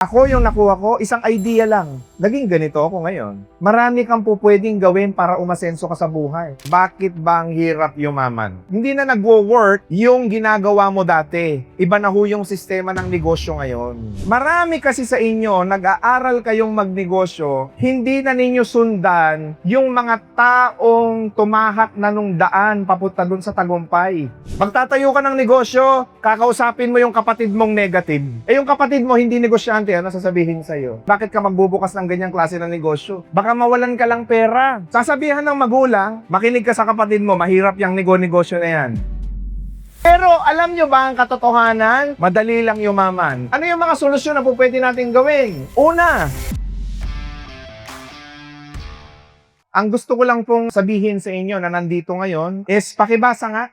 Ako yung nakuha ko, isang idea lang. Naging ganito ako ngayon. Marami kang po pwedeng gawin para umasenso ka sa buhay. Bakit ba ang hirap yumaman? Hindi na nagwo-work yung ginagawa mo dati. Iba na ho yung sistema ng negosyo ngayon. Marami kasi sa inyo, nag-aaral kayong magnegosyo, hindi na ninyo sundan yung mga taong tumahak na nung daan papunta dun sa tagumpay. Magtatayo ka ng negosyo, kakausapin mo yung kapatid mong negative. Eh yung kapatid mo hindi negosyante, ano sasabihin sa'yo? Bakit ka magbubukas ng ganyang klase ng negosyo? Baka mawalan ka lang pera. Sasabihan ng magulang, makinig ka sa kapatid mo, mahirap yung nego-negosyo na yan. Pero alam nyo ba ang katotohanan? Madali lang yumaman. Ano yung mga solusyon na po pwede natin gawin? Una, ang gusto ko lang pong sabihin sa inyo na nandito ngayon is pakibasa nga.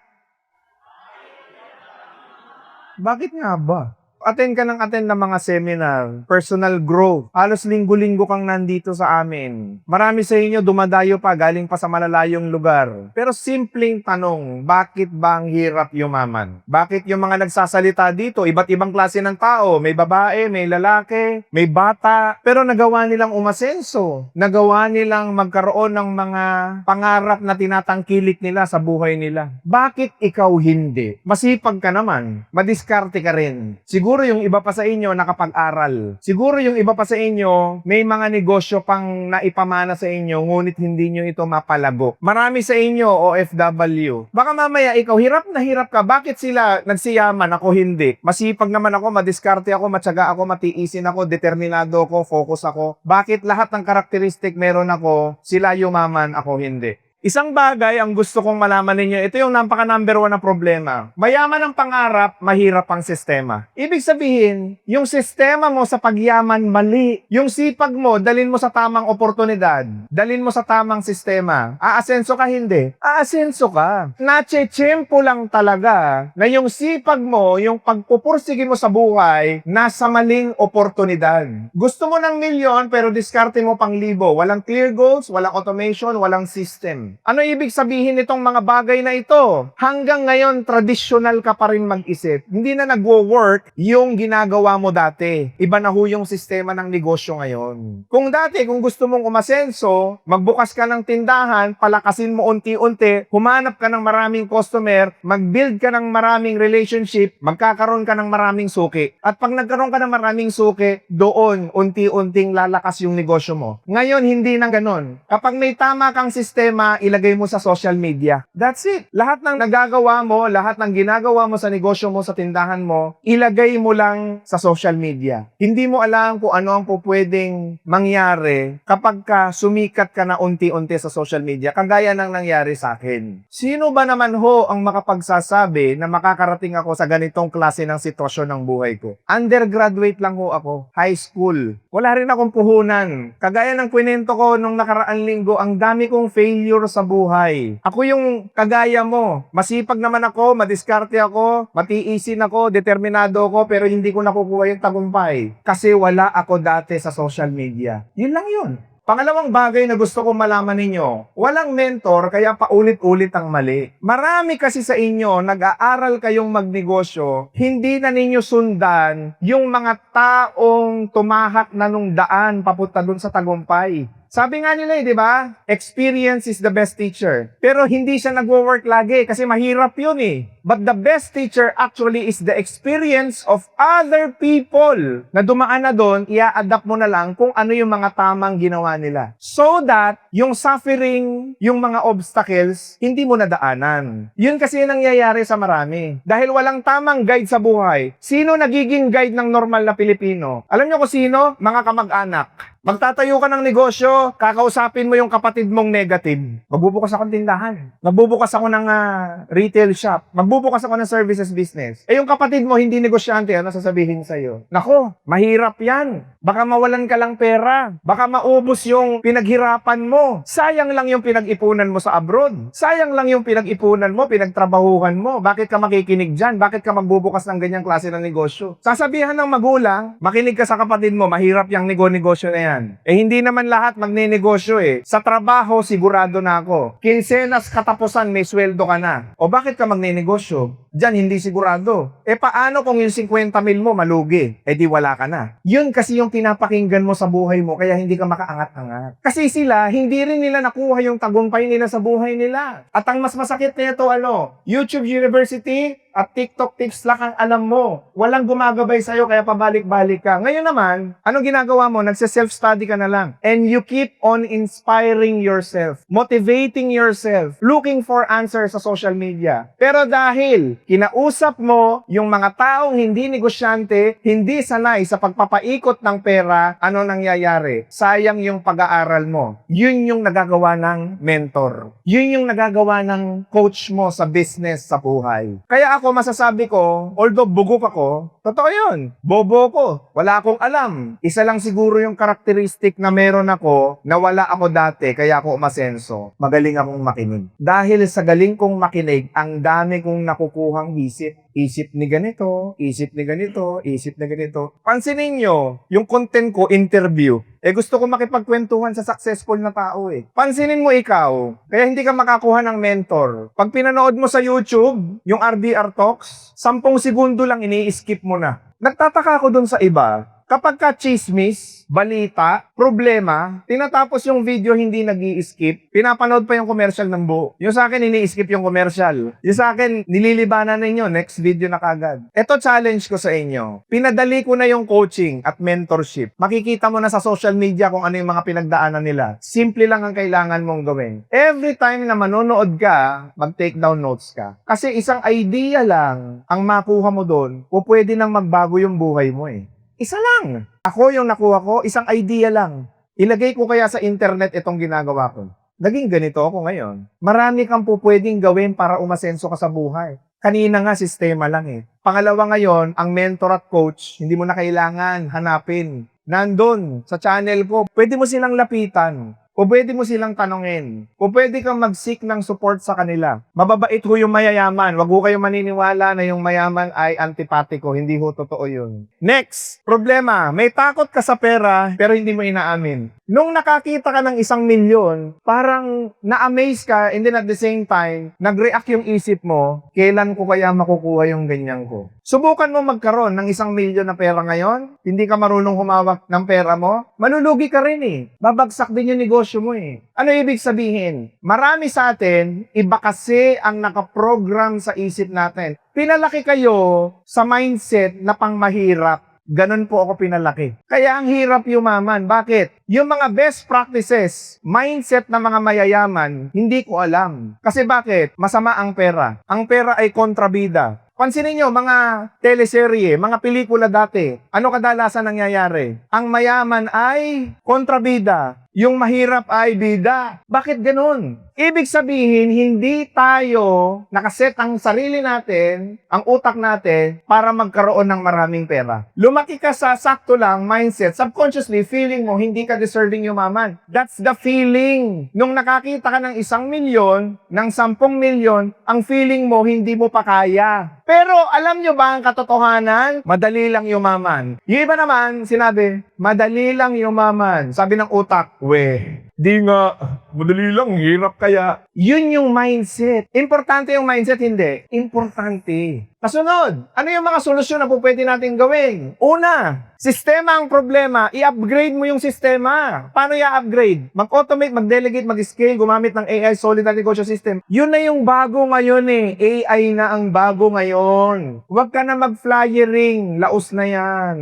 Bakit nga ba? Attend ka ng attend ng mga seminar, personal growth. Halos linggo-linggo kang nandito sa amin. Marami sa inyo dumadayo pa, galing pa sa malalayong lugar. Pero simpleng tanong, bakit ba ang hirap yumaman? Bakit yung mga nagsasalita dito, iba't ibang klase ng tao, may babae, may lalaki, may bata, pero nagawa nilang umasenso. Nagawa nilang magkaroon ng mga pangarap na tinatangkilik nila sa buhay nila. Bakit ikaw hindi? Masipag ka naman, madiskarte ka rin. Siguro yung iba pa sa inyo nakapag-aral. Siguro yung iba pa sa inyo may mga negosyo pang naipamana sa inyo ngunit hindi nyo ito mapalago. Marami sa inyo OFW. Baka mamaya ikaw hirap na hirap ka. Bakit sila nagsiyaman ako hindi? Masipag naman ako, madiskarte ako, matyaga ako, matiisin ako, determinado ako, focus ako. Bakit lahat ng karakteristik meron ako, sila yumaman, ako hindi? Isang bagay ang gusto kong malaman ninyo, ito yung napaka number one na problema. Mayaman ang pangarap, mahirap ang sistema. Ibig sabihin, yung sistema mo sa pagyaman mali. Yung sipag mo, dalin mo sa tamang oportunidad. Dalin mo sa tamang sistema. Aasenso ka hindi? Aasenso ka. Nache-chempo lang talaga na yung sipag mo, yung pagpupursige mo sa buhay, nasa maling oportunidad. Gusto mo ng milyon pero diskarte mo pang libo. Walang clear goals, walang automation, walang system. Ano ibig sabihin nitong mga bagay na ito? Hanggang ngayon, traditional ka pa rin mag-isip. Hindi na nagwo-work yung ginagawa mo dati. Iba na ho yung sistema ng negosyo ngayon. Kung dati, kung gusto mong umasenso, magbukas ka ng tindahan, palakasin mo unti-unti, humanap ka ng maraming customer, mag-build ka ng maraming relationship, magkakaroon ka ng maraming suki. At pag nagkaroon ka ng maraming suki, doon unti-unting lalakas yung negosyo mo. Ngayon, hindi na ganon. Kapag may tama kang sistema, ilagay mo sa social media. That's it. Lahat ng nagagawa mo, lahat ng ginagawa mo sa negosyo mo, sa tindahan mo, ilagay mo lang sa social media. Hindi mo alam kung ano ang po pwedeng mangyari kapag ka sumikat ka na unti-unti sa social media, kagaya ng nangyari sa akin. Sino ba naman ho ang makapagsasabi na makakarating ako sa ganitong klase ng sitwasyon ng buhay ko? Undergraduate lang ho ako, high school. Wala rin akong puhunan. Kagaya ng kwento ko nung nakaraan linggo, ang dami kong failure sa buhay. Ako yung kagaya mo. Masipag naman ako, madiskarte ako, matiisin ako, determinado ako, pero hindi ko nakukuha yung tagumpay. Kasi wala ako dati sa social media. Yun lang yun. Pangalawang bagay na gusto kong malaman ninyo, walang mentor kaya paulit-ulit ang mali. Marami kasi sa inyo, nag-aaral kayong magnegosyo, hindi na ninyo sundan yung mga taong tumahak na nung daan papunta dun sa tagumpay. Sabi nga nila eh, di ba? Experience is the best teacher. Pero hindi siya nagwo-work lagi kasi mahirap yun eh. But the best teacher actually is the experience of other people na dumaan na doon, ia-adapt mo na lang kung ano yung mga tamang ginawa nila. So that yung suffering, yung mga obstacles, hindi mo nadaanan. Yun kasi yung nangyayari sa marami. Dahil walang tamang guide sa buhay. Sino nagiging guide ng normal na Pilipino? Alam niyo kung sino? Mga kamag-anak. Magtatayo ka ng negosyo, kakausapin mo yung kapatid mong negative. Magbubukas ako ng tindahan. Magbubukas ako ng ah, retail shop. Magbubukas ako ng services business. Eh yung kapatid mo hindi negosyante, ano sasabihin sa'yo? Nako, mahirap yan. Baka mawalan ka lang pera. Baka maubos yung pinaghirapan mo. Sayang lang yung pinag-ipunan mo sa abroad. Sayang lang yung pinag-ipunan mo, pinagtrabahuhan mo. Bakit ka makikinig dyan? Bakit ka magbubukas ng ganyang klase ng negosyo? Sasabihan ng magulang, makinig ka sa kapatid mo, mahirap yung nego-negosyo na yan. Eh hindi naman lahat magne-negosyo eh. Sa trabaho, sigurado na ako. Kinsenas katapusan, may sweldo ka na. O bakit ka magne-negosyo? Negosyo, dyan hindi sigurado. E paano kung yung 50 mil mo malugi? E di wala ka na. Yun kasi yung pinapakinggan mo sa buhay mo kaya hindi ka makaangat-angat. Kasi sila, hindi rin nila nakuha yung tagumpay nila sa buhay nila. At ang mas masakit nito ano, YouTube University at TikTok tips lang ang alam mo. Walang gumagabay sa'yo kaya pabalik-balik ka. Ngayon naman, anong ginagawa mo? Nagse-self-study ka na lang. And you keep on inspiring yourself, motivating yourself, looking for answers sa social media. Pero dahil kinausap mo yung mga taong hindi negosyante, hindi sanay sa pagpapaikot ng pera, ano nangyayari? Sayang yung pag-aaral mo. Yun yung nagagawa ng mentor. Yun yung nagagawa ng coach mo sa business, sa buhay. Kaya ako masasabi ko, although bugok ako, totoo yun. Bobo ko. Wala akong alam. Isa lang siguro yung karakteristik na meron ako na wala ako dati kaya ako umasenso. Magaling akong makinig. Dahil sa galing kong makinig, ang dami kong nakukuhang isip. Isip ni ganito, isip ni ganito, isip ni ganito. Pansinin nyo, yung content ko, interview. Eh gusto ko makipagkwentuhan sa successful na tao eh. Pansinin mo ikaw, kaya hindi ka makakuha ng mentor. Pag pinanood mo sa YouTube, yung RDR Talks, 10 segundo lang ini-skip mo na. Nagtataka ako dun sa iba, kapag ka chismis, balita, problema, tinatapos yung video hindi nag skip pinapanood pa yung commercial ng buo. Yung sa akin, ini-skip yung commercial. Yung sa akin, nililibanan ninyo, next video na kagad. Ito challenge ko sa inyo. Pinadali ko na yung coaching at mentorship. Makikita mo na sa social media kung ano yung mga pinagdaanan nila. Simple lang ang kailangan mong gawin. Every time na manonood ka, mag-take down notes ka. Kasi isang idea lang ang makuha mo doon, o pwede nang magbago yung buhay mo eh. Isa lang. Ako yung nakuha ko, isang idea lang. Ilagay ko kaya sa internet itong ginagawa ko. Naging ganito ako ngayon. Marami kang po pwedeng gawin para umasenso ka sa buhay. Kanina nga, sistema lang eh. Pangalawa ngayon, ang mentor at coach, hindi mo na kailangan hanapin. Nandun, sa channel ko, pwede mo silang lapitan. O pwede mo silang tanongin. O pwede kang mag-seek ng support sa kanila. Mababait ho yung mayayaman. Huwag ho kayong maniniwala na yung mayaman ay antipatiko. Hindi ho totoo yun. Next, problema. May takot ka sa pera pero hindi mo inaamin. Nung nakakita ka ng isang milyon, parang na-amaze ka and then at the same time, nag-react yung isip mo, kailan ko kaya makukuha yung ganyan ko? Subukan mo magkaroon ng isang milyon na pera ngayon, hindi ka marunong humawak ng pera mo, malulugi ka rin eh. Babagsak din yung negosyo mo eh. Ano ibig sabihin? Marami sa atin, iba kasi ang nakaprogram sa isip natin. Pinalaki kayo sa mindset na pangmahirap. Ganon po ako pinalaki. Kaya ang hirap yumaman. Bakit? Yung mga best practices, mindset ng mga mayayaman, hindi ko alam. Kasi bakit? Masama ang pera. Ang pera ay kontrabida. Pansinin nyo, mga teleserye, mga pelikula dati, ano kadalasan nangyayari? Ang mayaman ay kontrabida. Yung mahirap ay bida. Bakit ganun? Ibig sabihin, hindi tayo nakaset ang sarili natin, ang utak natin, para magkaroon ng maraming pera. Lumaki ka sa sakto lang mindset, subconsciously, feeling mo hindi ka deserving yumaman. That's the feeling. Nung nakakita ka ng isang milyon, ng sampung milyon, ang feeling mo hindi mo pa kaya. Pero alam nyo ba ang katotohanan? Madali lang yumaman. Yung iba naman, sinabi, madali lang yumaman. Sabi ng utak, 喂。Di nga, madali lang, hirap kaya. Yun yung mindset. Importante yung mindset, hindi. Importante. Kasunod, ano yung mga solusyon na po pwede natin gawin? Una, sistema ang problema, i-upgrade mo yung sistema. Paano i-upgrade? Mag-automate, mag-delegate, mag-scale, gumamit ng AI Solidar Negosyo System. Yun na yung bago ngayon eh. AI na ang bago ngayon. Huwag ka na mag-flyering, laos na yan.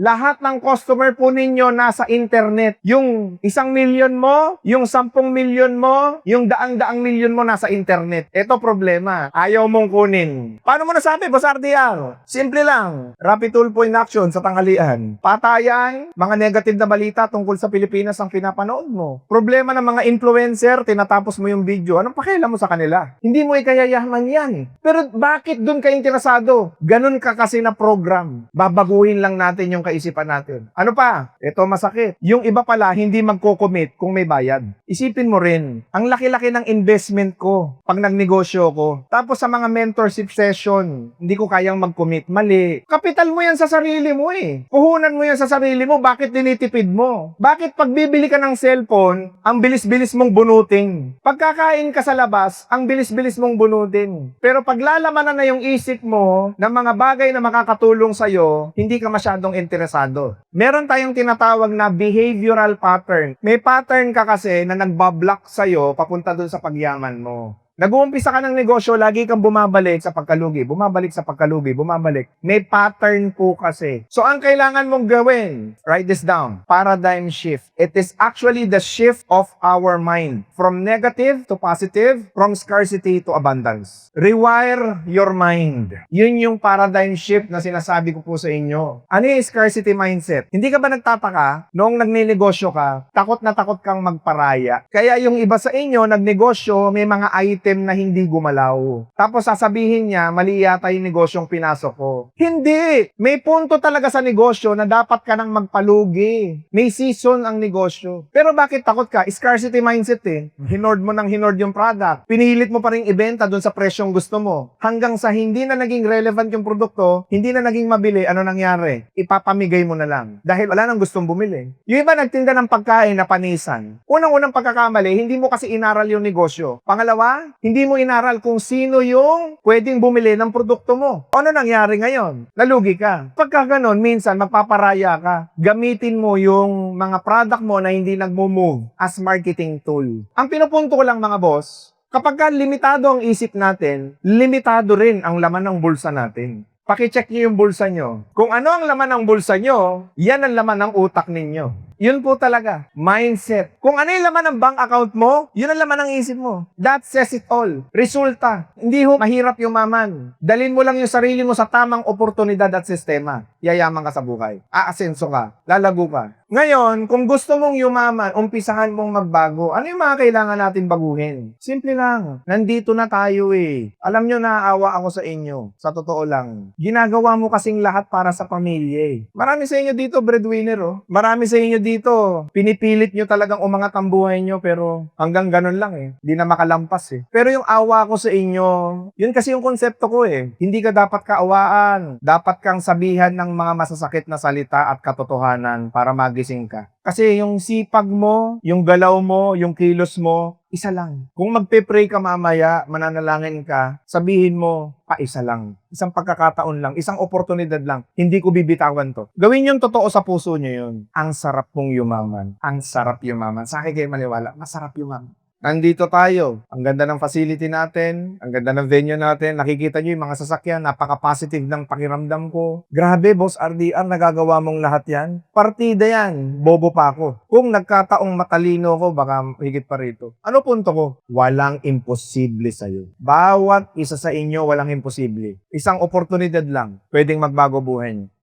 Lahat ng customer po ninyo nasa internet. Yung isang milyon mo, yung sampung milyon mo, yung daang-daang milyon mo nasa internet. Ito problema. Ayaw mong kunin. Paano mo nasabi, Boss RDR? Simple lang. Rapid tool po in action sa tanghalian. Patayan, mga negative na balita tungkol sa Pilipinas ang pinapanood mo. Problema ng mga influencer, tinatapos mo yung video. Anong pakialam mo sa kanila? Hindi mo ikayayaman yan. Pero bakit dun ka interesado? Ganun ka kasi na program. Babaguhin lang natin yung kaisipan natin. Ano pa? Ito masakit. Yung iba pala, hindi magko-commit kung kung may bayad. Isipin mo rin, ang laki-laki ng investment ko pag nagnegosyo ko. Tapos sa mga mentorship session, hindi ko kayang mag-commit. Mali. Kapital mo yan sa sarili mo eh. Puhunan mo yan sa sarili mo, bakit dinitipid mo? Bakit pag bibili ka ng cellphone, ang bilis-bilis mong bunutin? Pagkakain ka sa labas, ang bilis-bilis mong bunutin. Pero pag lalamanan na yung isip mo ng mga bagay na makakatulong sa'yo, hindi ka masyadong interesado. Meron tayong tinatawag na behavioral pattern. May pattern ka kasi na nagbablock sa'yo papunta dun sa pagyaman mo. Nag-uumpisa ka ng negosyo, lagi kang bumabalik sa pagkalugi, bumabalik sa pagkalugi, bumabalik. May pattern po kasi. So, ang kailangan mong gawin, write this down, paradigm shift. It is actually the shift of our mind from negative to positive, from scarcity to abundance. Rewire your mind. Yun yung paradigm shift na sinasabi ko po sa inyo. Ano yung scarcity mindset? Hindi ka ba nagtataka noong nagninegosyo ka, takot na takot kang magparaya? Kaya yung iba sa inyo, nagnegosyo, may mga item na hindi gumalaw. Tapos sasabihin niya, mali yata yung negosyong pinasok ko. Hindi! May punto talaga sa negosyo na dapat ka nang magpalugi. May season ang negosyo. Pero bakit takot ka? Scarcity mindset eh. Hinord mo ng hinord yung product. Pinilit mo pa rin ibenta doon sa presyong gusto mo. Hanggang sa hindi na naging relevant yung produkto, hindi na naging mabili, ano nangyari? Ipapamigay mo na lang. Dahil wala nang gustong bumili. Yung iba nagtinda ng pagkain na panisan. Unang-unang pagkakamali, hindi mo kasi inaral yung negosyo. Pangalawa, hindi mo inaral kung sino yung pwedeng bumili ng produkto mo. Ano nangyari ngayon? Nalugi ka. Pagka ganon, minsan magpaparaya ka. Gamitin mo yung mga product mo na hindi nagmo-move as marketing tool. Ang pinupunto ko lang mga boss, kapag ka limitado ang isip natin, limitado rin ang laman ng bulsa natin. Pakicheck niyo yung bulsa nyo. Kung ano ang laman ng bulsa nyo, yan ang laman ng utak ninyo. Yun po talaga. Mindset. Kung ano yung laman ng bank account mo, yun ang laman ng isip mo. That says it all. Resulta. Hindi ho mahirap yumaman. Dalin mo lang yung sarili mo sa tamang oportunidad at sistema. Yayaman ka sa buhay. Aasenso ka. Lalago ka. Ngayon, kung gusto mong yumaman, umpisahan mong magbago. Ano yung mga kailangan natin baguhin? Simple lang. Nandito na tayo eh. Alam nyo, naaawa ako sa inyo. Sa totoo lang. Ginagawa mo kasing lahat para sa pamilya eh. Marami sa inyo dito breadwinner oh. Marami sa inyo dito, pinipilit nyo talagang umangat ang buhay nyo pero hanggang ganun lang eh. Hindi na makalampas eh. Pero yung awa ko sa inyo, yun kasi yung konsepto ko eh. Hindi ka dapat kaawaan. Dapat kang sabihan ng mga masasakit na salita at katotohanan para magising ka. Kasi yung sipag mo, yung galaw mo, yung kilos mo, isa lang. Kung magpe-pray ka mamaya, mananalangin ka, sabihin mo, pa isa lang. Isang pagkakataon lang, isang oportunidad lang. Hindi ko bibitawan to. Gawin yung totoo sa puso nyo yun. Ang sarap pong yumaman. Ang sarap yumaman. Sa akin kayo maniwala, masarap yumaman. Nandito tayo. Ang ganda ng facility natin. Ang ganda ng venue natin. Nakikita nyo yung mga sasakyan. Napaka-positive ng pakiramdam ko. Grabe, Boss RDR, nagagawa mong lahat yan. Partida yan. Bobo pa ako. Kung nagkataong matalino ko, baka higit pa rito. Ano punto ko? Walang imposible sa'yo. Bawat isa sa inyo, walang imposible. Isang oportunidad lang. Pwedeng magbago buhay niyo.